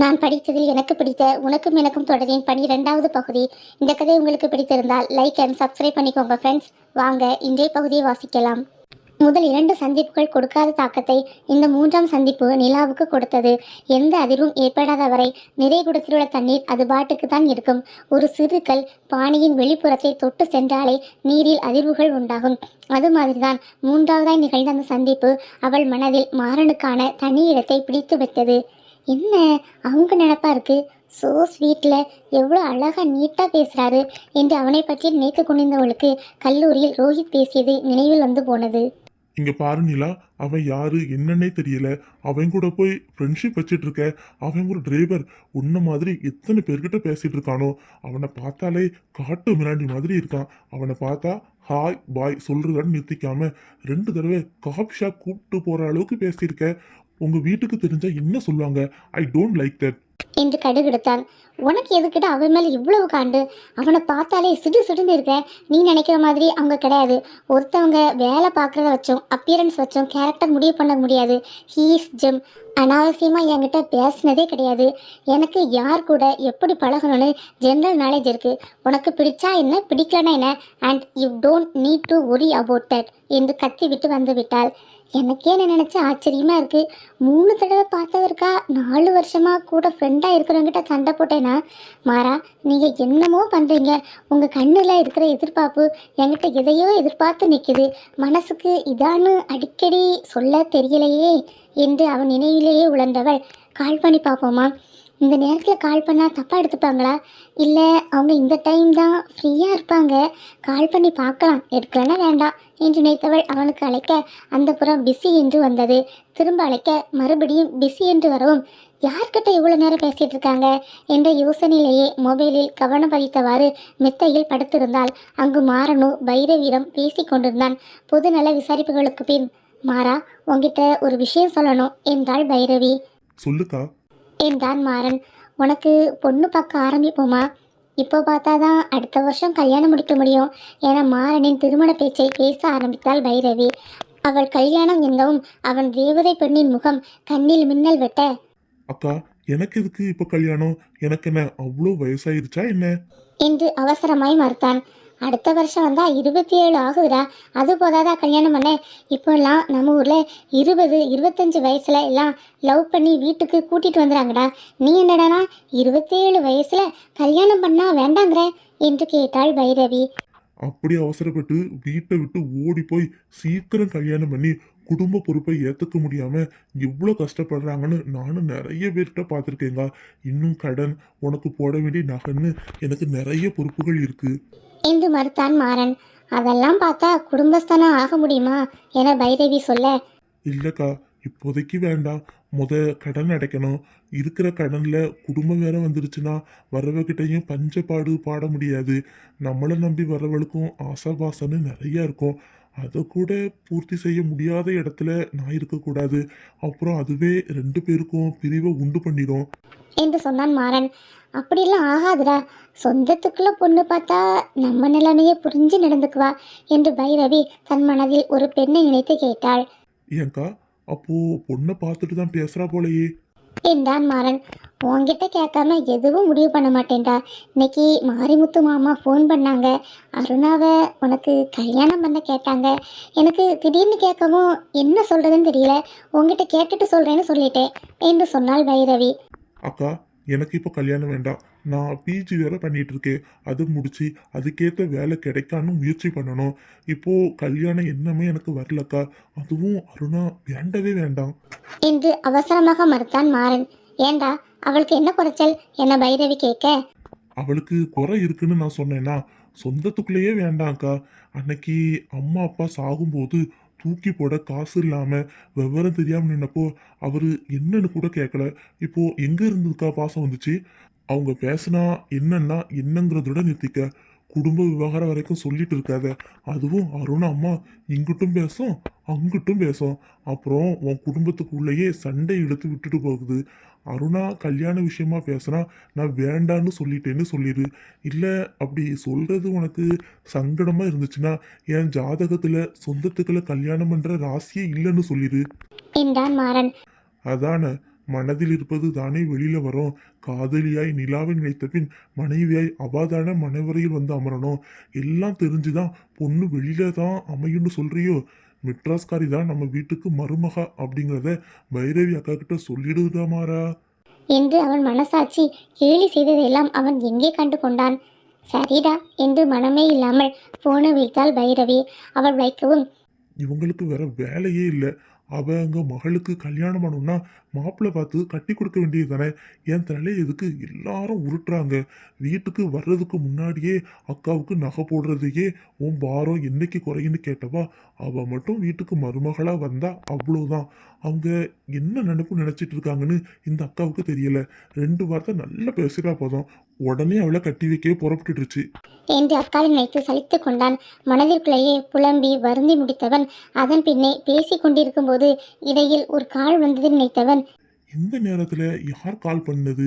நான் படித்ததில் எனக்கு பிடித்த உனக்கும் எனக்கும் தொடரின் பனிரெண்டாவது பகுதி. இந்த கதை உங்களுக்கு பிடித்திருந்தால் லைக் அண்ட் சப்ஸ்கிரைப் பண்ணிக்கோங்க ஃப்ரெண்ட்ஸ் வாங்க இன்றைய பகுதியை வாசிக்கலாம். முதல் இரண்டு சந்திப்புகள் கொடுக்காத தாக்கத்தை இந்த மூன்றாம் சந்திப்பு நிலாவுக்கு கொடுத்தது. எந்த அதிர்வும் ஏற்படாத வரை நிறை குடத்தில் உள்ள தண்ணீர் அது பாட்டுக்கு தான் இருக்கும். ஒரு சிறுகல் பாணியின் வெளிப்புறத்தை தொட்டு சென்றாலே நீரில் அதிர்வுகள் உண்டாகும். அது மாதிரிதான் மூன்றாவதாய் நிகழ்ந்த அந்த சந்திப்பு அவள் மனதில் மாறனுக்கான தனி இடத்தை பிடித்து வைத்தது. என்ன? அவங்க நினப்பா இருக்கு. ஸோ ஸ்வீட்டில் எவ்வளோ அழகாக நீட்டாக பேசுகிறாரு என்று அவனை பற்றி நினைத்து கொண்டிருந்தவளுக்கு கல்லூரியில் ரோஹித் பேசியது நினைவில் வந்து போனது. இங்க பாரு நிலா அவன் யாரு என்னன்னே தெரியல. அவன் கூட போய் ஃப்ரெண்ட்ஷிப் வச்சிட்டு இருக்க. அவன் ஒரு டிரைவர் உன்ன மாதிரி எத்தனை பேர்கிட்ட பேசிட்டு இருக்கானோ அவனை பார்த்தாலே காட்டு மிராண்டி மாதிரி இருக்கான். அவனை பார்த்தா ஹாய் பாய் சொல்றதான்னு நிறுத்திக்காம ரெண்டு தடவை காஃபி ஷாப் கூப்பிட்டு போற அளவுக்கு பேசியிருக்க. உங்க வீட்டுக்கு தெரிஞ்சா என்ன சொல்லுவாங்க? ஐ டோன்ட் லைக் தட் என்று கடுகெடுத்தான். உனக்கு எதுக்கிட்ட அவன் மேலே இவ்வளவு காண்டு? அவனை பார்த்தாலே சிடு சிடுன்னு இருக்க. நீ நினைக்கிற மாதிரி அவங்க கிடையாது. ஒருத்தவங்க வேலை பார்க்குறத வச்சோம் அப்பியரன்ஸ் வச்சோம் கேரக்டர் முடிவு பண்ண முடியாது. ஹீஸ் ஜெம் அனாவசியமாக என்கிட்ட பேசினதே கிடையாது. எனக்கு யார் கூட எப்படி பழகணும்னு ஜென்ரல் நாலேஜ் இருக்குது உனக்கு பிடிச்சா என்ன பிடிக்கலனா என்ன? And you don't need to worry about that என்று கத்திவிட்டு வந்து விட்டாள். எனக்கே என்ன நினச்ச ஆச்சரியமாக இருக்குது மூணு தடவை பார்த்தவருக்கா நாலு வருஷமாக கூட ஃப்ரெண்டாக இருக்கிறவங்கிட்ட சண்டை போட்டேனா? மாறா நீங்கள் என்னமோ பண்ணுறீங்க உங்கள் கண்ணில் இருக்கிற எதிர்பார்ப்பு என்கிட்ட எதையோ எதிர்பார்த்து நிற்கிது மனசுக்கு இதான்னு அடிக்கடி சொல்ல தெரியலையே என்று அவன் நினைவிலேயே உழந்தவள் கால் பண்ணி பார்ப்போமா இந்த நேரத்தில் கால் பண்ணால் தப்பாக எடுத்துப்பாங்களா? இல்லை அவங்க இந்த டைம் தான் ஃப்ரீயாக இருப்பாங்க. கால் பண்ணி பார்க்கலாம். எடுக்கலன்னா வேண்டாம் என்று நினைத்தவள் அவனுக்கு அழைக்க அந்த புறம் பிஸி என்று வந்தது. திரும்ப அழைக்க மறுபடியும் பிஸி என்று வரவும் யார்கிட்ட இவ்வளோ நேரம் பேசிகிட்டு இருக்காங்க? என்ற யோசனையிலேயே மொபைலில் கவனம் பதித்தவாறு மெத்தையில் படுத்திருந்தாள். அங்கு மாறனு பைரவியிடம் பேசி கொண்டிருந்தான். பொதுநல விசாரிப்புகளுக்கு பின் மாறா உங்ககிட்ட ஒரு விஷயம் சொல்லணும் என்றாள் பைரவி. சொல்லுக்கா. என்றான் மாறன். உனக்கு பொண்ணு பார்க்க ஆரம்பிப்போமா? இப்போ பார்த்தா தான் அடுத்த வருஷம் கல்யாணம் முடிக்க முடியும் என மாறனின் திருமண பேச்சை பேச ஆரம்பித்தாள் பைரவி. அவள் கல்யாணம் எங்கவும் அவன் தேவதை பெண்ணின் முகம் கண்ணில் மின்னல் வெட்ட. அக்கா எனக்கு எதுக்கு இப்ப கல்யாணம்? எனக்கு என்ன அவ்வளோ வயசாயிருச்சா என்ன? என்று அவசரமாய் மறுத்தான். அடுத்த வருஷம் வந்தால் இருபத்தி ஏழு ஆகுதுடா. அது போதாதா கல்யாணம் பண்ண? இப்போல்லாம் நம்ம ஊரில் இருபது இருபத்தஞ்சி வயசில் எல்லாம் லவ் பண்ணி வீட்டுக்கு கூட்டிகிட்டு வந்துறாங்கடா. நீ என்னடானா இருபத்தேழு வயசில் கல்யாணம் பண்ணால் வேண்டாங்கிற? என்று கேட்டாள் பைரவி. அப்படி அவசரப்பட்டு வீட்டை விட்டு ஓடி போய் சீக்கிரம் கல்யாணம் பண்ணி குடும்ப பொறுப்பை ஏத்துக்க முடியாம எவ்வளோ கஷ்டப்படுறாங்கன்னு நானும் நிறைய பேர்கிட்ட பார்த்துருக்கேங்க இன்னும் கடன் உனக்கு போட வேண்டிய நகைன்னு எனக்கு நிறைய பொறுப்புகள் இருக்கு. என்று மறுத்தான் மாறன் அதெல்லாம் பார்த்தா குடும்பஸ்தானம் ஆக முடியுமா என பைரவி சொல்ல. இல்லக்கா இப்போதைக்கு வேண்டாம். முத கடன் அடைக்கணும். இருக்கிற கடன்ல குடும்பம் வேற வந்துருச்சுன்னா வரவகிட்டையும் பஞ்சப்பாடு பாட முடியாது. நம்மளை நம்பி வரவளுக்கும் ஆசாபாசன்னு நிறைய இருக்கும். அதை கூட பூர்த்தி செய்ய முடியாத இடத்துல நான் இருக்கக்கூடாது. அப்புறம் அதுவே ரெண்டு பேருக்கும் பிரிவை உண்டு பண்ணிடும். என்று சொன்னான் மாறன். அப்படியெல்லாம் ஆகாதுடா. சொந்தத்துக்குள்ள பொண்ணு பார்த்தா நம்ம நிலைமையை புரிஞ்சு நடந்துக்குவா என்று பைரவி தன் மனதில் ஒரு பெண்ணை நினைத்து கேட்டாள். ஏன்க்கா அப்போ பொண்ணை பார்த்துட்டு தான் பேசுறா போலயே. என்றான் மாறன். உன்கிட்ட கேட்காம எதுவும் முடிவு பண்ண மாட்டேன்டா. இன்னைக்கு மாரிமுத்து மாமா ஃபோன் பண்ணாங்க. அருணாவை உனக்கு கல்யாணம் பண்ண கேட்டாங்க. எனக்கு திடீர்னு கேட்கவும் என்ன சொல்கிறதுன்னு தெரியல. உங்ககிட்ட கேட்டுட்டு சொல்கிறேன்னு சொல்லிட்டேன் என்று சொன்னாள் பைரவி. அக்கா எனக்கு இப்போ கல்யாணம் வேண்டாம். நான் பிஜி வேற பண்ணிட்டு இருக்கேன் அது முடிச்சு அதுக்கேற்ற வேலை கிடைக்கான்னு முயற்சி பண்ணணும். இப்போ கல்யாணம் என்னமே எனக்கு வரலக்கா. அதுவும் அருணா வேண்டவே வேண்டாம். என்று அவசரமாக மறுத்தான் மாறன். ஏண்டா அவளுக்கு என்ன குறைச்சல்? என பைரவி கேட்க? அவளுக்கு குறை இருக்குன்னு நான் சொன்னேன்னா சொந்தத்துக்குள்ளேயே வேண்டாம்க்கா. அன்னைக்கு அம்மா அப்பா சாகும்போது தூக்கி போட காசு இல்லாம விவரம் தெரியாமல் நின்னப்போ அவரு என்னன்னு கூட கேட்கல இப்போ எங்க இருந்ததுக்கா பாசம் வந்துச்சு? அவங்க பேசினா என்னன்னா என்னங்கிறதோட நிறுத்திக்க. குடும்ப விவகாரம் வரைக்கும் சொல்லிட்டு இருக்காத. அதுவும் அருண் அம்மா இங்கிட்டும் பேசும் அங்கிட்டும் பேசும். அப்புறம் உன் குடும்பத்துக்குள்ளேயே சண்டை இழுத்து விட்டுட்டு போகுது. அருணா கல்யாண விஷயமா பேசுனா நான் வேண்டான்னு சொல்லிட்டேன்னு சொல்லிடு இல்லை அப்படி சொல்றது உனக்கு சங்கடமா இருந்துச்சுன்னா என் ஜாதகத்துல சொந்தத்துக்குள்ள கல்யாணம் பண்ற ராசியே இல்லைன்னு சொல்லிடு என்றான் மாறன். அதானே? மனதில் இருப்பது தானே வெளியில வரும். காதலியாய் நிலாவை நினைத்த பின் மனைவியாய் அவாதான மனைவரையில் வந்து அமரணும். எல்லாம் தெரிஞ்சுதான் பொண்ணு வெளியில தான் அமையும்னு சொல்றியோ? மெட்ராஸ்காரி தான் நம்ம வீட்டுக்கு மருமகா அப்படிங்கிறத பைரவி அக்கா கிட்ட சொல்லிடுதாமாரா என்று அவன் மனசாட்சி கேலி செய்ததெல்லாம் அவன் எங்கே கண்டு கொண்டான்? சரிடா என்று மனமே இல்லாமல் போன வைத்தாள் பைரவி. அவள் வைக்கவும் இவங்களுக்கு வேற வேலையே இல்லை. அவங்க மகளுக்கு கல்யாணம் பண்ணணும்னா மாப்பிள்ளை பார்த்து கட்டி கொடுக்க வேண்டியது தானே? என் தலை எதுக்கு எல்லாரும் உருட்டுறாங்க? வீட்டுக்கு வர்றதுக்கு முன்னாடியே அக்காவுக்கு நகை போடுறதையே உன் பாரம் என்னைக்கு குறையுன்னு கேட்டவா? அவள் மட்டும் வீட்டுக்கு மருமகளாக வந்தா அவ்வளோதான் அவங்க என்ன நினைப்பு நினச்சிட்டு இருக்காங்கன்னு இந்த அக்காவுக்கு தெரியலை. ரெண்டு வார்த்தை நல்லா பேசுகிறா போதும். உடனே அவளை கட்டி வைக்கவே புறப்பட்டுடுச்சு. என்று அக்காலை நினைத்து சலித்து கொண்டான். மனதிற்குள்ளேயே புலம்பி வருந்தி முடித்தவன் அதன் பின்னே பேசிக் கொண்டிருக்கும்போது இடையில் ஒரு கால் வந்ததை நினைத்தவன். இந்த நேரத்துல யார் கால் பண்ணது?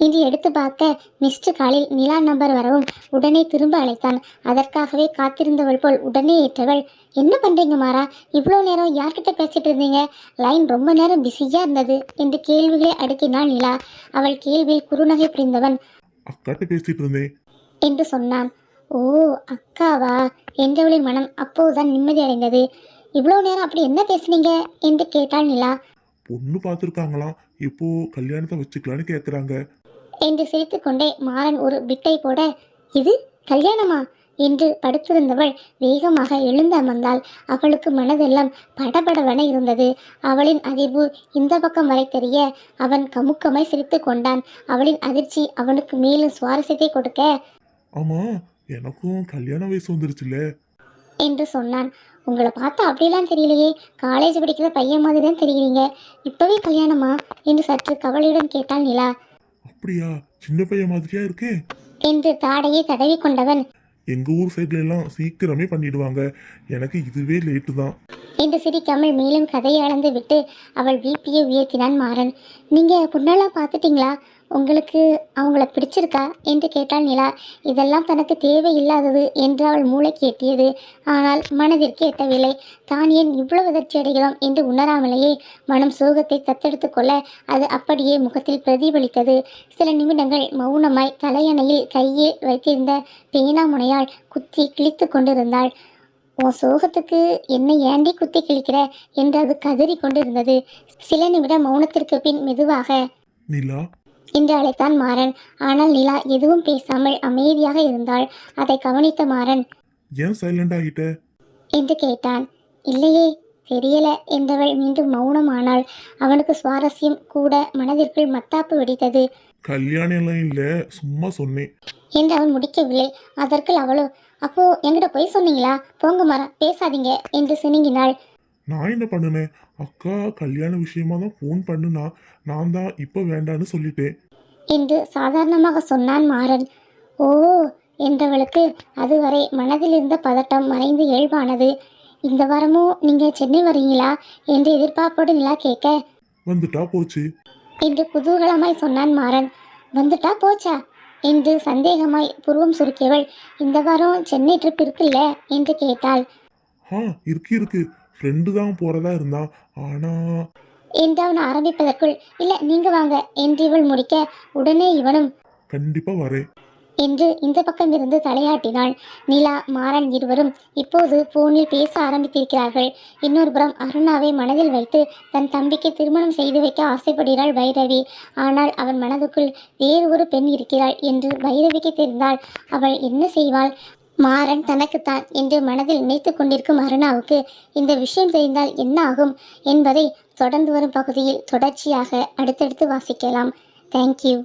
இன்று எடுத்து பார்க்க மிஸ்டு காலில் நிலா நம்பர் வரவும் உடனே திரும்ப அழைத்தான். அதற்காகவே காத்திருந்தவள் போல் உடனே ஏற்றவள் என்ன பண்றீங்க மாறா? இவ்வளோ நேரம் யார்கிட்ட பேசிட்டு இருந்தீங்க? லைன் ரொம்ப நேரம் பிஸியா இருந்தது என்று கேள்விகளை அடுக்கினாள் நிலா. அவள் கேள்வியில் குறுநகை புரிந்தவன் அக்காட்ட பேசிட்டு இருந்தேன். என்று சொன்னான். ஓ அக்காவா? என்றவளின் மனம் அப்போதுதான் நிம்மதி அடைந்தது. இவ்வளோ நேரம் அப்படி என்ன பேசுனீங்க? என்று கேட்டாள் நிலா. பொண்ணு பார்த்துருக்காங்களாம். இப்போ கல்யாணத்தை வச்சுக்கலான்னு கேட்குறாங்க என்று சிரித்துக்கொண்டே மாறன் ஒரு பிட்டை போட இது கல்யாணமா? என்று படுத்திருந்தவள் வேகமாக எழுந்து அமர்ந்தாள். அவளுக்கு மனதெல்லாம் படபடவென இருந்தது. அவளின் அதிர்வு இந்த பக்கம் வரை தெரிய அவன் கமுக்கமாய் சிரித்து கொண்டான். அவளின் அதிர்ச்சி அவனுக்கு மேலும் சுவாரஸ்யத்தை கொடுக்க ஆமா எனக்கும் கல்யாண வயசு வந்துருச்சுல என்று சொன்னான். உங்களை பார்த்தா அப்படிலாம் தெரியலையே. காலேஜ் படிக்கிற பையன் மாதிரி தான் தெரிகிறீங்க. இப்பவே கல்யாணமா? என்று சற்று கவலையுடன் கேட்டாள் நிலா. அப்படியா? சின்ன பையன் மாதிரியா இருக்கே? என்று தாடையை தடவி கொண்டவன் எங்க ஊர் சைட்ல எல்லாம் சீக்கிரமே பண்ணிடுவாங்க. எனக்கு இதுவே லேட்டு தான். என்று சிரிக்காமல் மேலும் கதையை அளந்து விட்டு அவள் பிபியை உயர்த்தினான் மாறன். நீங்க பொண்ணெல்லாம் பார்த்துட்டீங்களா? உங்களுக்கு அவங்கள பிடிச்சிருக்கா என்று கேட்டாள் நிலா. இதெல்லாம் தனக்கு தேவையில்லாதது என்று அவள் மூளைக்கு எட்டியது ஆனால் மனதிற்கு எட்டவில்லை தான் ஏன் இவ்வளவு அதிர்ச்சி அடைகிறோம் என்று உணராமலேயே மனம் சோகத்தை தத்தெடுத்து கொள்ள அது அப்படியே முகத்தில் பிரதிபலித்தது. சில நிமிடங்கள் மௌனமாய் தலையணையில் கையே வைத்திருந்த பேனா முனையால் குத்தி கிழித்து கொண்டிருந்தாள். உன் சோகத்துக்கு என்னை ஏண்டி குத்தி கிழிக்கிற? என்று அது கதறி கொண்டிருந்தது. சில நிமிடம் மௌனத்திற்கு பின் மெதுவாக நிலா என்று அழைத்தான் மாறன். ஆனால் நிலா எதுவும் பேசாமல் அமைதியாக இருந்தாள். அதை கவனித்த மாறன் ஏன் சைலண்ட் ஆகிட்ட? என்று கேட்டான். இல்லையே தெரியல என்றவள் மீண்டும் மௌனமானாள். அவனுக்கு சுவாரஸ்யம் கூட மனதிற்குள் மத்தாப்பு வெடித்தது. கல்யாணம் இல்ல சும்மா சொன்னேன். என்று அவன் முடிக்கவில்லை. அதற்குள் அவளோ அப்போ என்கிட்ட போய் சொன்னீங்களா? போங்க மாறா பேசாதீங்க என்று சினுங்கினாள். நான் என்ன பண்ணுனேன் அக்கா கல்யாண விஷயமா தான் ஃபோன் பண்ணுனா நான் தான் இப்போ வேண்டான்னு சொல்லிட்டேன். என்று சாதாரணமாக சொன்னான் மாறன். ஓ என்றவளுக்கு அதுவரை மனதில் இருந்த பதட்டம் மறைந்து இயல்பானது. இந்த வாரமும் நீங்க சென்னை வரீங்களா? என்று எதிர்பார்ப்போடு நிலா கேட்க. வந்துட்டா போச்சு. என்று குதூகலமாய் சொன்னான் மாறன். வந்துட்டா போச்சா? என்று சந்தேகமாய் புருவம் சுருக்கியவள். இந்த வாரம் சென்னை ட்ரிப் இருக்குல்ல? என்று கேட்டாள். ஆ இருக்கு இருக்கு. ஃப்ரெண்டு தான் போறதா இருந்தான் ஆனா என்று அவன் ஆரம்பிப்பதற்குள் இல்லை நீங்க வாங்க என்று இவள் முடிக்க உடனே இவனும் கண்டிப்பா வரேன். என்று இந்த பக்கம் இருந்து தலையாட்டினாள். நிலா மாறன் இருவரும் இப்போது போனில் பேச ஆரம்பித்திருக்கிறார்கள். இன்னொரு புறம் அருணாவை மனதில் வைத்து தன் தம்பிக்கு திருமணம் செய்து வைக்க ஆசைப்படுகிறாள் பைரவி. ஆனால் அவன் மனதுக்குள் வேறு ஒரு பெண் இருக்கிறாள் என்று பைரவிக்கு தெரிந்தால் அவள் என்ன செய்வாள்? மாறன் தனக்குத்தான் என்று மனதில் நினைத்து கொண்டிருக்கும் அருணாவுக்கு இந்த விஷயம் தெரிந்தால் என்ன ஆகும் என்பதை தொடர்ந்து வரும் பகுதியில் தொடர்ச்சியாக அடுத்தடுத்து வாசிக்கலாம். தேங்க்யூ